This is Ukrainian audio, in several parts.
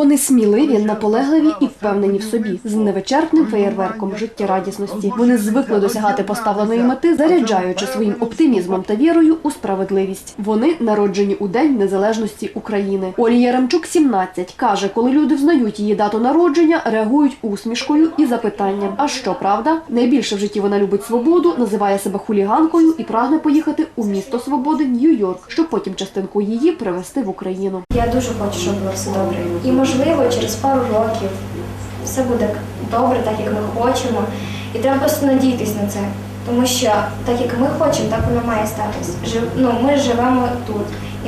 Вони сміливі, наполегливі і впевнені в собі з невичерпним феєрверком життєрадісності. Вони звикли досягати поставленої мети, заряджаючи своїм оптимізмом та вірою у справедливість. Вони народжені у День Незалежності України. Олі Яремчук 17 каже, коли люди взнають її дату народження, реагують усмішкою і запитанням. А що правда? Найбільше в житті вона любить свободу, називає себе хуліганкою і прагне поїхати у місто свободи Нью-Йорк, щоб потім частинку її привезти в Україну. Я дуже хочу, щоб було все добре. І можливо, через пару років все буде добре, так як ми хочемо. І треба просто надіятись на це. Тому що так як ми хочемо, так воно має статись. Жив... Ну, ми живемо тут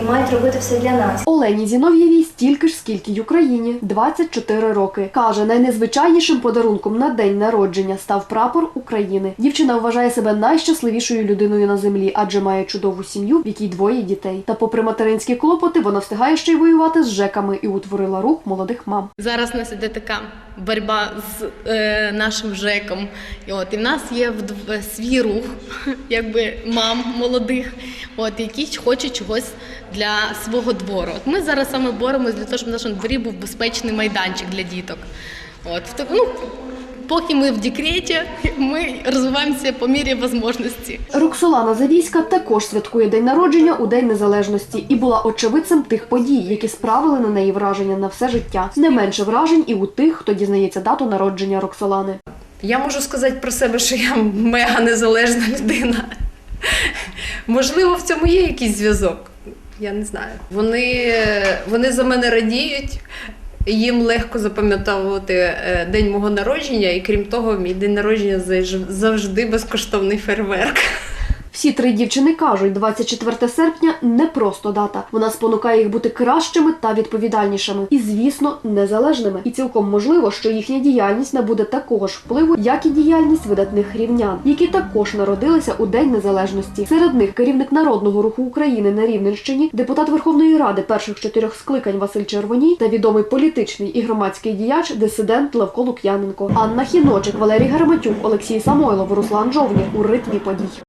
і мають робити все для нас. Олені Зінов'євій стільки ж, скільки й Україні 24 роки. Каже, найнезвичайнішим подарунком на день народження став прапор України. Дівчина вважає себе найщасливішою людиною на землі, адже має чудову сім'ю, в якій двоє дітей. Та, попри материнські клопоти, вона встигає ще й воювати з жеками і утворила рух молодих мам. Зараз нас іде така боротьба з е, нашим ЖЕКом. І от і в нас є вдв- свій рух, якби мам молодих, от які хочуть чогось для свого двору. От ми зараз саме боремось для того, щоб в нашому дворі був безпечний майданчик для діток. От ну, поки ми в декреті, ми розвиваємося по мірі можливості. Роксолана Завійська також святкує день народження у День Незалежності і була очевидцем тих подій, які справили на неї враження на все життя. Не менше вражень і у тих, хто дізнається дату народження Роксолани. Я можу сказати про себе, що я мега незалежна людина. Можливо, в цьому є якийсь зв'язок. Я не знаю. Вони, вони за мене радіють. Їм легко запам'ятовувати е, день мого народження, і крім того, мій день народження завжди безкоштовний фейерверк. Всі три дівчини кажуть, 24 серпня не просто дата. Вона спонукає їх бути кращими та відповідальнішими, і звісно, незалежними. І цілком можливо, що їхня діяльність набуде такого ж впливу, як і діяльність видатних рівнян, які також народилися у День Незалежності. Серед них керівник народного руху України на Рівненщині, депутат Верховної Ради перших чотирьох скликань Василь Червоній та відомий політичний і громадський діяч, дисидент Левко Лук'яненко, Анна Хіночик, Валерій Гарматюк, Олексій Самойлов, Руслан Жовнір у ритмі подій.